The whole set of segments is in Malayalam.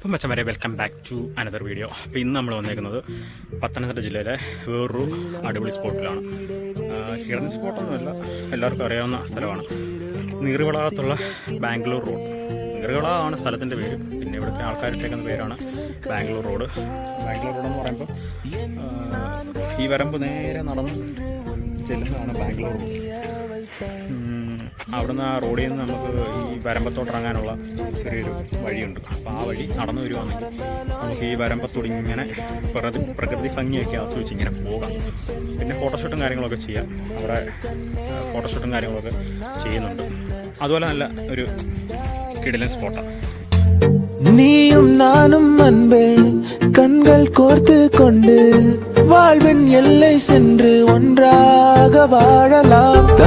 അപ്പം മച്ചന്മാരെ welcome back to another video അപ്പോൾ ഇന്ന് നമ്മൾ വന്നേക്കുന്നത് പത്തനംതിട്ട ജില്ലയിലെ വേറൊരു അടിപൊളി സ്പോട്ടിലാണ്. ഹിഡൻ സ്പോട്ടൊന്നുമല്ല എല്ലാവർക്കും അറിയാവുന്ന സ്ഥലമാണ്. നീറുവിളാകത്തുള്ള ബാംഗ്ലൂർ റോഡ്. നീറുവിളാണ് സ്ഥലത്തിന്റെ പേര്. പിന്നെ ഇവിടുത്തെ ആൾക്കാരിട്ടേക്കുന്ന പേരാണ് ബാംഗ്ലൂർ റോഡ്. ബാംഗ്ലൂർ റോഡ് എന്ന് പറയുമ്പോൾ ഈ വരമ്പ് നേരെ നടന്ന് ചെല്ലുന്നതാണ് ബാംഗ്ലൂർ റോഡ്. അവിടുന്ന് ആ റോഡിൽ നിന്ന് നമുക്ക് ഈ വരമ്പത്തോട്ട് ഇറങ്ങാനുള്ള ചെറിയൊരു വഴിയുണ്ട് അപ്പോൾ ആ വഴി നടന്നു വരുവാണെങ്കിൽ നമുക്ക് ഈ വരമ്പത്തോട് ഇങ്ങനെ പ്രകൃതി പ്രകൃതി ഭംഗിയൊക്കെ ആസ്വദിച്ച് ഇങ്ങനെ പോകാം പിന്നെ ഫോട്ടോഷൂട്ടും കാര്യങ്ങളൊക്കെ ചെയ്യാം അവിടെ ആ, ഫോട്ടോഷൂട്ടും കാര്യങ്ങളൊക്കെ ചെയ്യുന്നുണ്ട് അതുപോലെ നല്ല ഒരു കിടിലൻ സ്പോട്ടാണ് நீயும் நானும் அன்பே கண்கள் கோர்த்து கொண்டு வாழ்வின் எல்லை சென்று ஒன்றாக வாழலாம் தங்கமே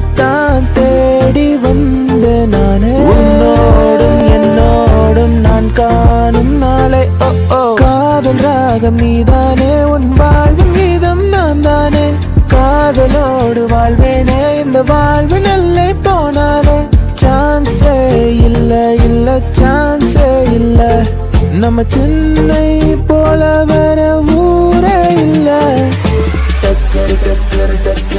உன்னைத்தான் தேடி வந்த நானே. உன்னோடும் என்னோடும் நான் காணும் நாளை. ஓ ஓ. காதல் ராகம் நீதானே உன் வாழ்வின் கீதம் நான் தானே. காதலோடு வாழ்வேனே இந்த வாழ்வின் எல்லை போனாலே சான்ஸே இல்ல இல்ல சான்ஸே இல்ல. நம்ம சென்னை போல வேற ஊரே இல்ல. டக்கரு டக்கரு டக்கரு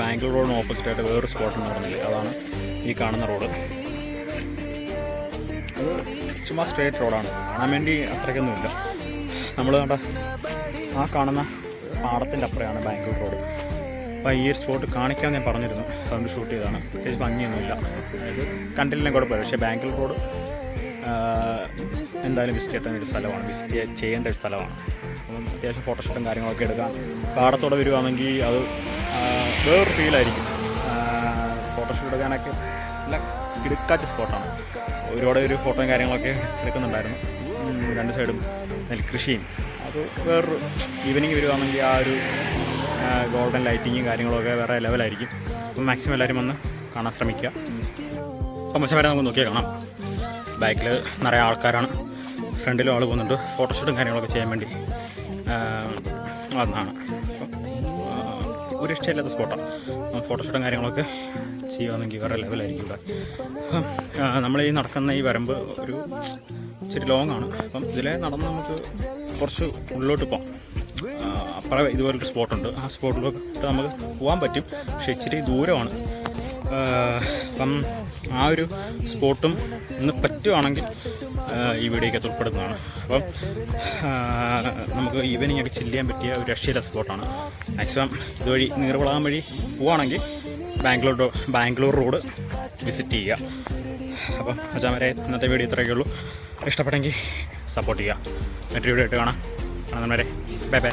ബാംഗ്ലൂർ റോഡിന് ഓപ്പോസിറ്റ് ആയിട്ട് വേറൊരു സ്പോട്ട് എന്ന് പറഞ്ഞില്ല? അതാണ് ഈ കാണുന്ന റോഡ് അത് ചുമ്മാ സ്ട്രേറ്റ് റോഡാണ് കാണാൻ വേണ്ടി അത്രയ്ക്കൊന്നുമില്ല നമ്മൾ കണ്ട ആ കാണുന്ന പാടത്തിന്റെ അപ്പുറയാണ് ബാംഗ്ലൂർ റോഡ് അപ്പോൾ ഈ ഒരു സ്പോട്ട് കാണിക്കാൻ ഞാൻ പറഞ്ഞിരുന്നു. അതുകൊണ്ട് ഷൂട്ട് ചെയ്തതാണ്. പ്രത്യേകിച്ച് ഭംഗിയൊന്നുമില്ല. അതായത് കണ്ടില്ലെങ്കിൽ കുഴപ്പമില്ല. പക്ഷേ ബാംഗ്ലൂർ റോഡ് എന്തായാലും വിസിറ്റ് ചെയ്യേണ്ട ഒരു സ്ഥലമാണ്. വിസിറ്റ് ചെയ്യേണ്ട ഒരു സ്ഥലമാണ്. അപ്പം അത്യാവശ്യം ഫോട്ടോഷൂട്ടും കാര്യങ്ങളൊക്കെ എടുക്കാം. പാടത്തോടെ വരുവാണെങ്കിൽ അത് വേറൊരു ഫീലായിരിക്കും ഫോട്ടോഷൂട്ട് എടുക്കാനൊക്കെ നല്ല കിടുക്കാച്ച സ്പോട്ടാണ് ഒരുപാട് ഒരു ഫോട്ടോയും കാര്യങ്ങളൊക്കെ എടുക്കുന്നുണ്ടായിരുന്നു. രണ്ട് സൈഡും നെൽകൃഷിയും. അത് വേറൊരു ഈവനിങ് വരുവാണെങ്കിൽ ആ ഒരു ഗോൾഡൻ ലൈറ്റിങ്ങും കാര്യങ്ങളൊക്കെ വേറെ ലെവലായിരിക്കും അപ്പം മാക്സിമം എല്ലാവരും വന്ന് കാണാൻ ശ്രമിക്കുക. അപ്പം വരെ നമുക്ക് നോക്കിയാൽ കാണാം. ബാക്കിൽ നിറയെ ആൾക്കാരാണ്. ഫ്രണ്ടിലും ആൾ പോകുന്നുണ്ട്. ഫോട്ടോഷൂട്ടും കാര്യങ്ങളൊക്കെ ചെയ്യാൻ വേണ്ടി വന്നതാണ്. ഒരു ഇഷ്ടമില്ലാത്ത സ്പോട്ടാണ് ഫോട്ടോഷൂട്ടും കാര്യങ്ങളൊക്കെ ചെയ്യുകയാണെങ്കിൽ വേറെ ലെവലായിരിക്കും ഇവിടെ. അപ്പം നമ്മൾ ഈ നടക്കുന്ന ഈ വരമ്പ് ഒരു ഇച്ചിരി ലോങ് ആണ്. അപ്പം ഇതിലെ നടന്ന് നമുക്ക് കുറച്ച് ഉള്ളിലോട്ട് പോകാം അപ്പുറം ഇതുപോലൊരു സ്പോട്ടുണ്ട് ആ സ്പോട്ടിലോട്ട് നമുക്ക് പോകാൻ പറ്റും. പക്ഷേ ഇച്ചിരി ദൂരമാണ്. അപ്പം ആ ഒരു സ്പോട്ടും ഇന്ന് പറ്റുവാണെങ്കിൽ ഈ വീഡിയോയ്ക്ക് ഉൾപ്പെടുന്നതാണ്. അപ്പം നമുക്ക് ഈവനിങ് ഒക്കെ ചില്ല് ചെയ്യാൻ പറ്റിയ ഒരു രക്ഷയില്ല സ്പോട്ടാണ്. മാക്സിമം ഇതുവഴി നീർവളാൻ വഴി പോവുകയാണെങ്കിൽ ബാംഗ്ലൂർ ബാംഗ്ലൂർ റോഡ് വിസിറ്റ് ചെയ്യുക. അപ്പം അച്ഛാൻ വരെ ഇന്നത്തെ വീഡിയോ ഇത്രയൊക്കെ ഉള്ളൂ. ഇഷ്ടപ്പെട്ടെങ്കിൽ സപ്പോർട്ട് ചെയ്യുക. മറ്റൊരു വീഡിയോ ആയിട്ട് കാണാം. കാണുന്നവരെ ബൈ ബൈ